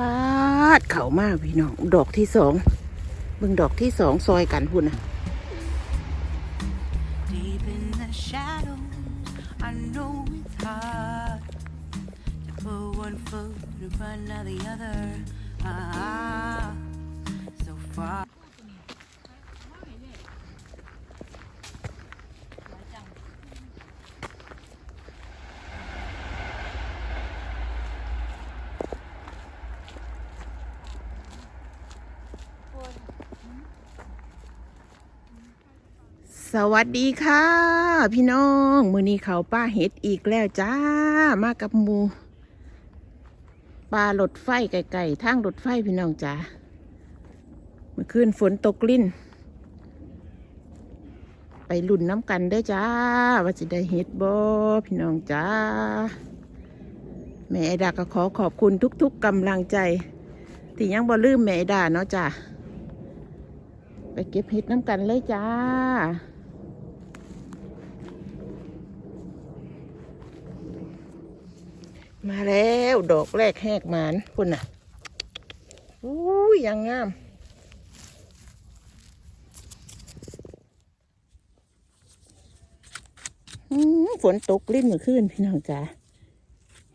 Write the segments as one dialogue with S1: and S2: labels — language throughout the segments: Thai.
S1: ปาดเข่ามากพี่น้อง ดอกที่สองมึงดอกที่สองซอยกันพุ่นนะ
S2: Deep in the shadows,
S1: สวัสดีค่ะ พี่น้องมือนี้เขาป้าเห็ดอีกแล้วจ้า มากับมูปลารถไฟไก่ๆทางรถไฟพี่น้องจ้าเมื่อคืนฝนตกลิ้น ไปลุ่นน้ำกันเด้อจ้า ว่าจะได้เห็ดบ่พี่น้องจ้า แม่ดาก็ขอขอบคุณทุกๆกำลังใจที่ยังบ่ลืมแม่ดาเนาะจ้าไปเก็บเห็ดน้ำกันเลยจ้า มาแล้วดอกแรกแหกหมานคุณน่ะอู้ยยังงาม ฝนตกลิ่นเมื่อคืนพี่น้องจ๋า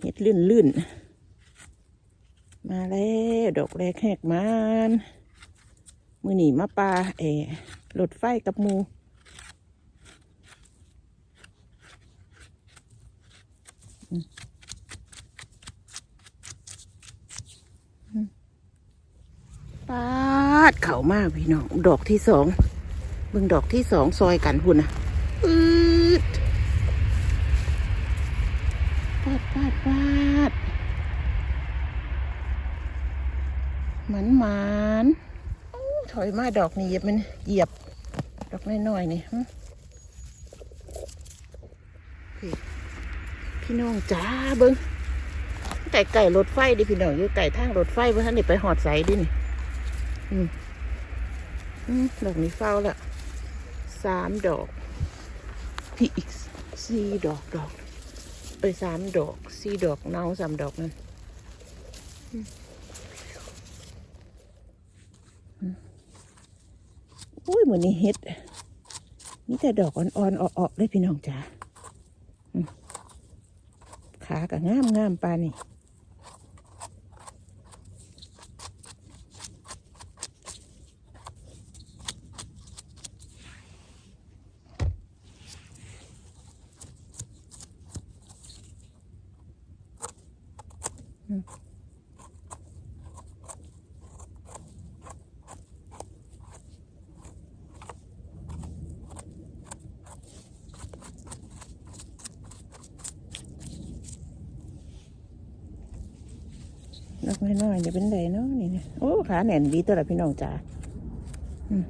S1: เห็ดลื่นลื่นๆมาแล้วดอกแรกแหกมานมือหนีมาปลาเออรถไฟกับมู ปาดเข่ามากพี่น้องดอกที่สองเบิ่งดอกที่สองซอยกันพุ่นนะปืดปาดปาดปาดหมันหมันอถอยมาดอกนี้เหยียบมันเหยียบ ดอกน้อยๆนี่หึพี่พี่น้องจ้าเบิ้งไก่ไก่รถไฟดิพี่น้องอยู่ไก่ทางรถไฟเพื่อท่านนี่ไปหอดใสดินี่ ดอกนี้เฝ้าละสามดอก พี่อีกสี่ดอกดอกไปสามดอกสี่ดอกเน่าสามดอกนั่นอุ้ยเหมือนนี่เฮ็ดนี่แต่ดอกอ่อนๆออกๆเลยพี่น้องจ๋าขากับงามงามปานี่ นกน้อยๆจะเป็นไรเนาะนี่นะโอ้ขาแหน่นดีตัวละพี่น้องจ๋าอืม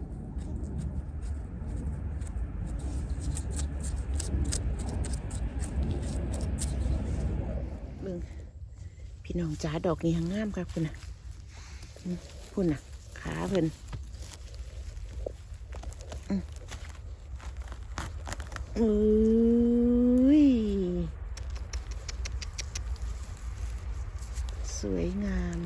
S1: เบิ่ง พี่น้องจ๋าดอกนี้งามครับคุณนะอืมพุ่นนะขาเพิ่นอุ้ยสวยงาม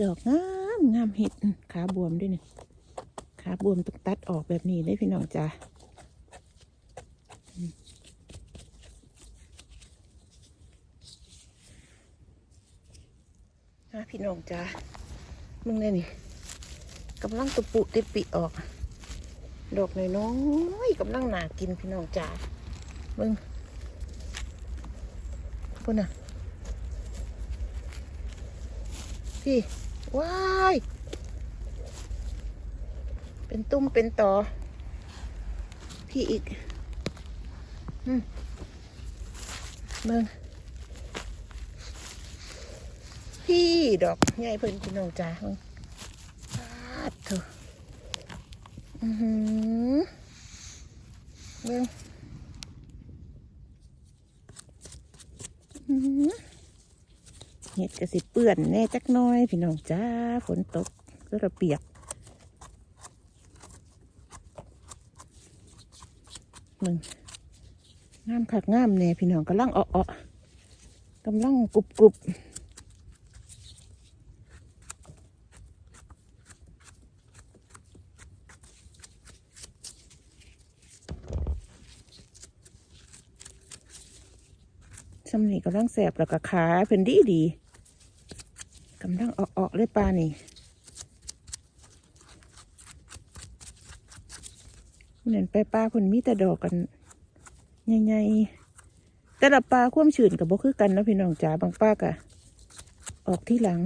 S1: ดอกงามงามเห็ดขาบวมด้วยเนี่ยขาบวมต้องตัดออกแบบนี้ได้พี่น้องจ้าอืมอะ พี่น้องจ้ามึงเนี่ยนี่กำลังตุปุติปิออก ดอกน้อยๆกำลังหนากินพี่น้องจ๋ามึงพุ่นน่ะ พี่ ว้าย เป็นตุ้มเป็นต่อ พี่อีก อืมมึง พี่ดอกใหญ่เพิ่นพี่น้องจ๋ามึงปาดเถอะอือหือเบิ่งเห็ดกระสิเปื่อนแน่จักน้อย พี่น้องจ้าฝนตกก็ระเปียกมึงงามคักงามแน่พี่น้องกำลังเอ้อๆกำลังกรุบกรุบ กำลังแสบแล้วก็ขาเพิ่นดีดีกำลังเอ้อๆเลยปลานี่เห็นไปปลาเพิ่นมีแต่ดอกกันใหญ่ๆแต่ละปลาควมชื้นกับบ่คือกันนะพี่น้องจ๋าบางปลากะออกที่หลัง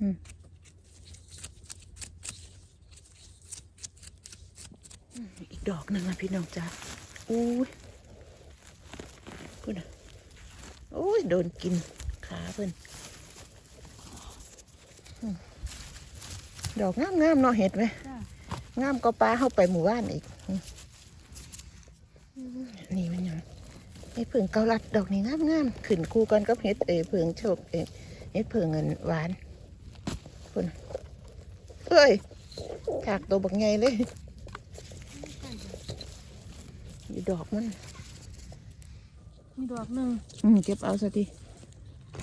S1: อืมอืมอีก ดอกหนึ่งนะพี่น้องจ๋าอุ้ยพูดนะโอ้ยโดนกินขาเพิ่นอืมดอกงามๆเนาะเห็ดไหม
S3: จ้ะ
S1: งามก็ปลาเข้าไปหมู่บ้านอีกอืมนี่มันยังไอ้ผึ่งเกาลัดดอกนี้งามงามๆขึ้นคู่กันกับเห็ดเอผึ่งโชคเอเห็ดผึ่งเงินหวานคุณเอ้ยถากตัวบักไงเลยอยู่ ดอกมัน
S3: มีดอกหนึ่ง
S1: อืมเก็บเอาซะที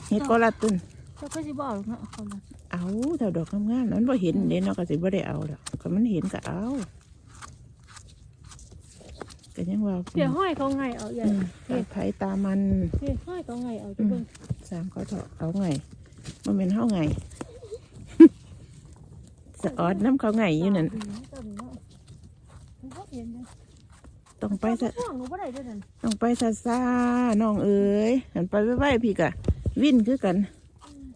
S1: เห็ดเกาลัดตุน
S3: เจ้าก็สิบอกหรอกเนาะเขาละ
S1: เอาถ้าดอกงามๆนั้นพอเห็นเด่นเนาะก็สิบ่ได้เอาดอกก็มันเห็นก็เอาก็ยังว่า
S3: เดี๋ยวห้อยเขาไงเอาใหญ่
S1: อืมตาไผตามัน
S3: เดี๋ยวห้อยเขาไงเอาจะเบิ่ง
S1: สามเขาเถอะเอาไงมันเป็นเท่าไงสะออดน้ำเขาไงอยู่นั่น
S3: ดีนะ ตอนนี้เนาะมันก็เห็นนะ
S1: ต้องไป
S3: ไป
S1: ซะ
S3: ห่วงหนูบ่ได้ด้วยนั่น
S1: ต้องไปซะซ่าน้องเอ๋ยหันไปไว้ๆพี่กะ วิ่นคือกัน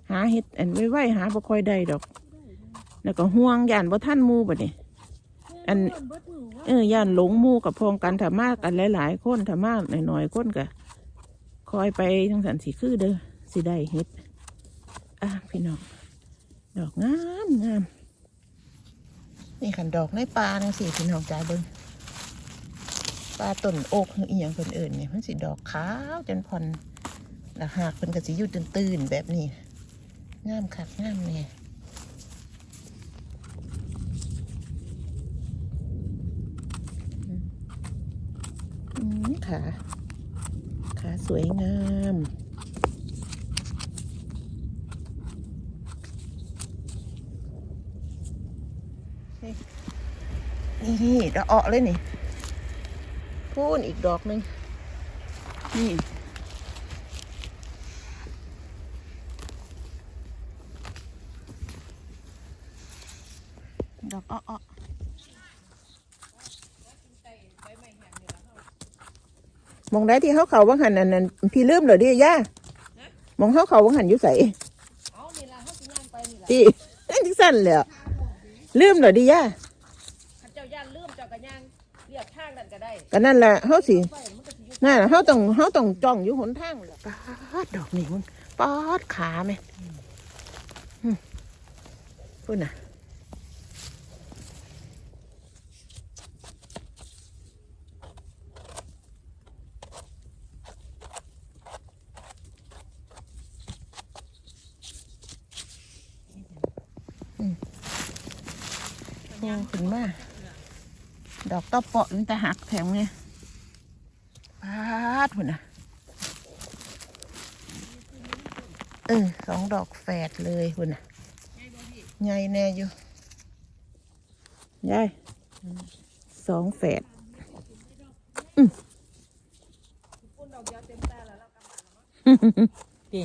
S1: หาเห็ดอันไว้ๆหาบ่ค่อยได้ดอก แล้วก็ห่วงย่านบ่ท่านหมู่บัดนี้ อัน
S3: เพิ่บ่ถือว่า
S1: เออย่านหลงหมู่กับพองกันถ้ามากันหลายๆคนถ้ามาหน่อยๆคนก็คอยไปทางสันสีคือเด้อสิได้เห็ดอะพี่น้องดอกงามงามนี่ขันดอกในปลาจังสิพี่น้องจ้าเบิ้ง ปลาต้นโอกอีหยังเพิ่นเอิ่นเนี่ยมันสิดอกขาวจนพอนแล้วหากเพิ่นก็สิอยู่ตื่นๆแบบนี้งามคักงามเนี่ยขาขาสวยงามนี่ดอกออกเลยนี่ พูนอีกดอกหนึ่งนี่ดอกอ้อๆมองได้ที่เขาเขาว่างหันนั่นนั่นพี่ลืมเหรอดิย่ามองเขาเขาว่างหันอยู่ใส่ที่นั่นที่สั้นเลยอะลืมเหรอดิย่า
S4: เจ้าย่านลืมเจ้าก็ย่างเรียบทางนั่น ก็
S1: นั่นแหละเขาสิ
S4: นั่
S1: นแหละเขาต้องเขาต้องจ้องอยู่หนทางแหละปาดดอกนี่มึงปาดขาไหมพูดน่ะอืมโอ้ขึ้นมา ดอก ต้อเปาะมันแต่หักแถมไงปาดหุ่นอะเออสองดอกแฝดเลยหุ่นอะใหญ่แน่อยู่ยายสองแฝดอืม
S4: ปี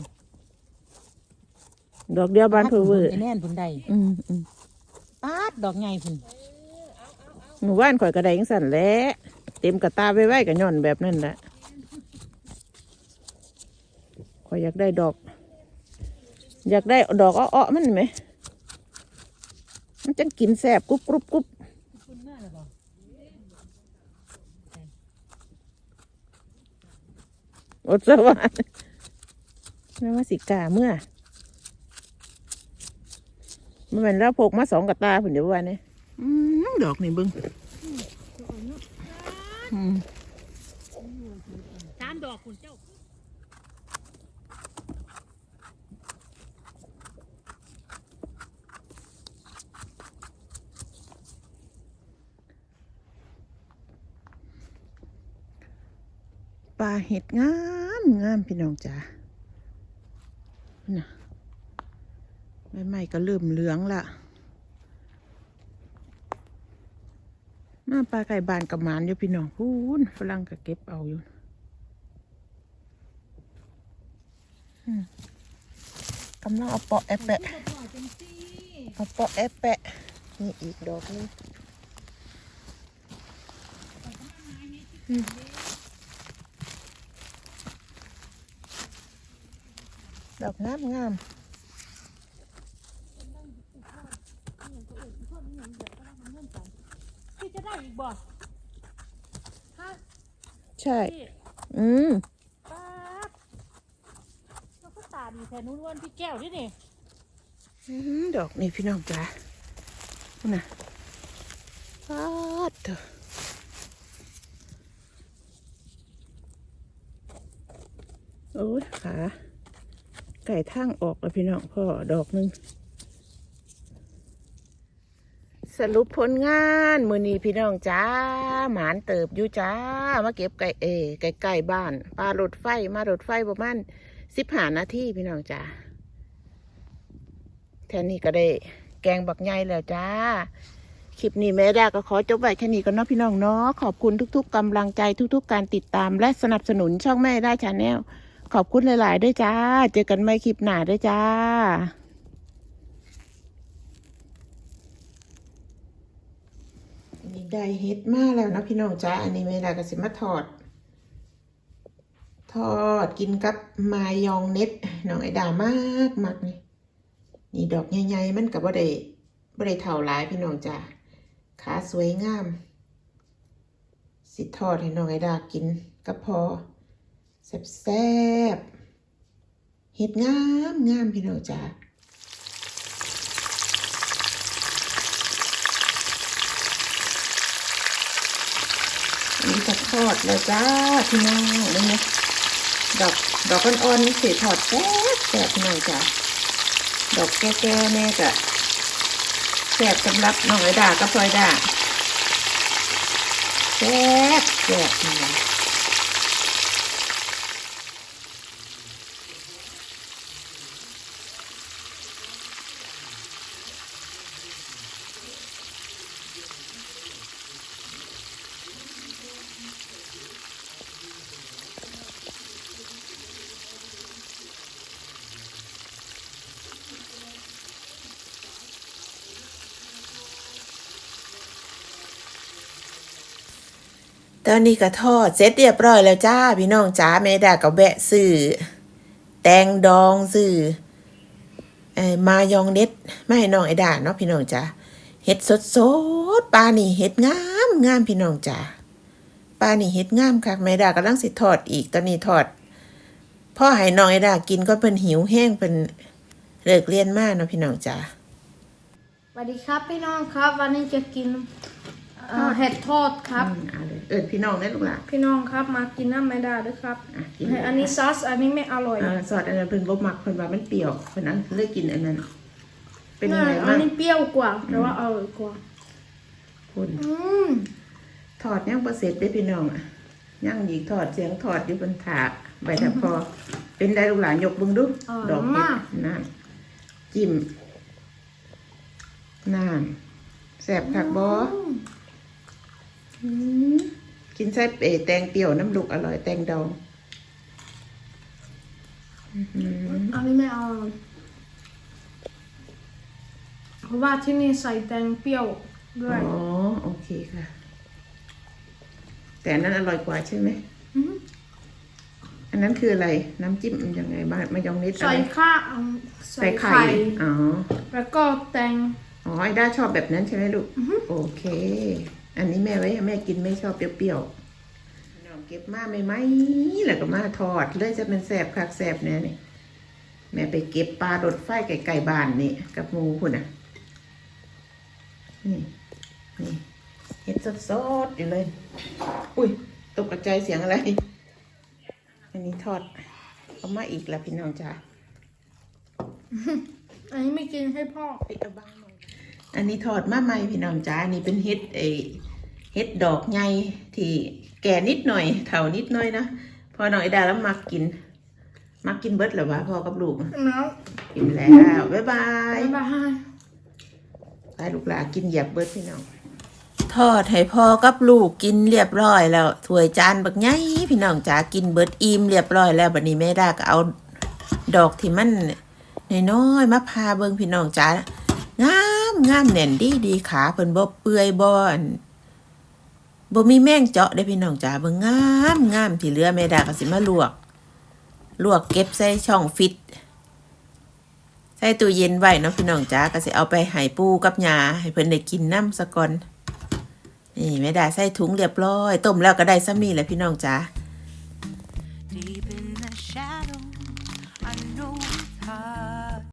S1: ดอกเดียวบานเพอเวอร์
S4: แน่นพุ่นใด
S1: อืมอืม
S4: ปาดดอกใหญ่พุ่น
S1: หมู่บ้านข่อยกระไดจั่งสั่นแหล้วเต็มกระตาไว้ไว้กับย่อนแบบนั้นแหละข่อยอยากได้ดอก อยากได้ดอกอ้อๆมันไหม มันจังกินแสบกรุบกรุบกรุบอดสวรรค์ไม่ว่าสิกาเมื่อมันเป็นแล้วพกมาสองกระตาผุนเดี๋ยววันนี้ อืมดอกนี่เบิ้ง
S3: สามดอกคุณเจ้า
S1: ปลาเห็ดงามงามพี่น้องจ๋าใบไม้ก็เริ่มเหลืองละ ปลาไก่บานกับหมานอยู่พี่น้องพูนฝรั่งก็เก็บเอาอยู่กำลังเอาเปาะแอะแปะเอาเปาะแอะแปะนี่อีกดอกนึงอืมดอกงามงาม
S3: พี่จะได้อีกบ่ฮะ
S1: ใช่
S3: พี่
S1: อืม
S3: ป้าดเราก็ตาดีแทนนุ่นวันพี่แก้วด้วยนี่
S1: อืมดอกนี่พี่น้องจ๋านี่นะปาดเถอะโอ้ยขาไก่ทางออกแล้วพี่น้องพ่อดอกหนึง สรุปผลงานมือนีพี่น้องจ้าหมานเติบอยู่จ้า มาเก็บไก่เอไก่ไก่บ้านปลารถไฟมารถไฟประมาณสิบห้านาทีพี่น้องจ้าแท่นี้ก็ได้ แกงบักใหญ่แล้วจ้า คลิปนี้แม่ดาก็ขอจบไว้แค่นี้ก็เนาะพี่น้องเนาะขอบคุณทุก ๆกำลังใจทุก ๆ การติดตามและสนับสนุนช่องแม่ได้ชาแนลขอบคุณหลาย ๆ ด้วยจ้า เจอกันใหม่คลิปหน้าด้วยจ้า อันนี้ ได้เฮ็ดมาแล้วนะพี่น้องจ้าอันนี้แม่ดาก็สิมาทอด ทอดกินกับมายองเน็ตน้องไอดามากมากนี่นี่ดอกใหญ่ๆมันกับว่าได้บ่ได้เท่าหลายพี่น้องจ้าขาสวยงาม สิทอดให้น้องไอดากินก็พอแซ่บๆเห็ดงามงามพี่น้องจ้าอันนี้ จะทอดแล้วจ้าพี่น้องนี่นะดอกดอกอ่อนๆนี่สีทอดแซ่บแซ่บพี่น้องจ้าดอกแก่ๆแม่จ้ะแซ่บสำหรับน้องไอด่ากับพลอยด่าแซ่บแซ่บนี่นะ ตอนนี้ก็ทอดเสร็จเรียบร้อยแล้วจ้า พี่น้องจ้าแม่ดาก็แบะซื้อแตงดองซื้อเอ่อมายองเน็ตไม่ให้น้องไอดาเนาะพี่น้องจ้าเห็ดสดสดๆปลานี่เห็ดงามงามพี่น้องจ้าปลานี่เห็ดงามค่ะแม่ดากำลังสิทอดอีกตอนนี้ทอดพ่อให้น้องไอดากินก็เป็นหิวแห้งเป็นเลิกเรียนมากเนาะพี่น้องจ้า
S5: สวัสดีครับพี่น้องครับ วันนี้จะกิน อ่อเห็ดทอดครับ
S1: อืมเอาเลยเอิดพี่น้องได้ลูกหลาน
S5: พี่น้องครับมากินน้ำไม่ได้ด้วยครับ
S1: อะกิน
S5: อันนี้ซอสอันนี้ไม่อร่อย
S1: อ่าซอสอันนั้นเพิ่นบ่มักเพิ่นว่ามันเปรี้ยวเพิ่นนั้นเลือกกินอันนั้น เป็นยังไง
S5: อั
S1: บ้าง
S5: นี้เปรี้ยวกว่าแต่ว่าอร่อยกว่า
S1: คุณ
S5: อืม
S1: ทอดยังบ่เสร็จเด้อพี่น้องอะยังอีกทอดเสียงทอดอยู่บนถาดใบตะพอ เป็นได้ลูกหลานยกเบิ่งดู
S5: อ
S1: ด
S5: ร่
S1: อ
S5: อกย
S1: เห็
S5: มาก
S1: ดนั่นจิ้มนั่นแซ่บคักบ่อืม กินใส่เอแตงเปรี้ยวน้ำลูกอร่อยแตงดองอื้อหือ
S5: อันนี้ไม่อร่อยเพราะว่าที่นี่ใส่แตงเปรี้ยวด้วย
S1: อ๋อ โอเคค่ะ แต่อันนั้นอร่อยกว่าใช่ไหม
S5: ม
S1: อันนั้นคืออะไร น้ำจิ้มยังไงบ้างมายองเนสอะ
S5: ใส่
S1: ไร
S5: ข้าว
S1: ใส่ไข่ อ๋อ
S5: แล้วก็แตง
S1: อ๋อ ไอ้ด้าชอบแบบนั้นใช่ไหมลูก โอเค อันนี้แม่ไว้ให้แม่กินไม่ชอบเปรี้ยวๆน้องเก็บมาไม่ไหมแล้วก็มาทอดเลยจะเป็นแสบคักแสบเนี่ยนี่แม่ไปเก็บปลารถไฟไก่ไก่บ้านนี่กับหมูคุณอะ นี่นี่เห็ดสดๆอยู่เลย อุ้ยตกกระจายเสียงอะไร อันนี้ทอดเอามาอีกแล้วพี่น้องจ้า
S5: อันนี้ไม่กินให้พ่อปิดบ้าง
S1: อันนี้ทอดมาใหม่พี่น้องจ้าอันนี้เป็นเห็ดไอเห็ดดอกใหญ่ที่แก่นิดหน่อยเถานิดหน่อยนะพออน้องไอดาแล้วมักกิน มักกินเบิดเหรอวะพ่อกับลูก
S5: น้อง
S1: กินแล้วบ๊ายบาย
S5: บ๊ายบาย
S1: ไปลูกหลากินเหยียบเบิดพี่น้องทอดให้พ่อกับลูกกินเรียบร้อยแล้วถ้วยจานบักใหญ่พี่น้องจ๋ากินเบิดอิ่มเรียบร้อยแล้วบัดนี้แม่ดาก็เอาดอกที่มันน้อยๆมาพาเบิ่งพี่น้องจ๋างาม งามแน่นดีดีขาเพิ่นบ่เปื่อยบ่อนบ่มีแมงเจาะได้พี่น้องจ๋าเบิ่งงามงามที่เหลือแม่ดาก็สิมาลวก ลวกเก็บใส่ช่องฟิตใส่ตู้เย็นไว้เนาะพี่น้องจ๋าก็สิเอาไปให้ปูกับยาให้เพิ่นได้กินน้ำสะก่อนนี่แม่ดาใส่ถุงเรียบร้อย ต้มแล้วก็ได้ซ้ำนี่แหละพี่น้องจ๋า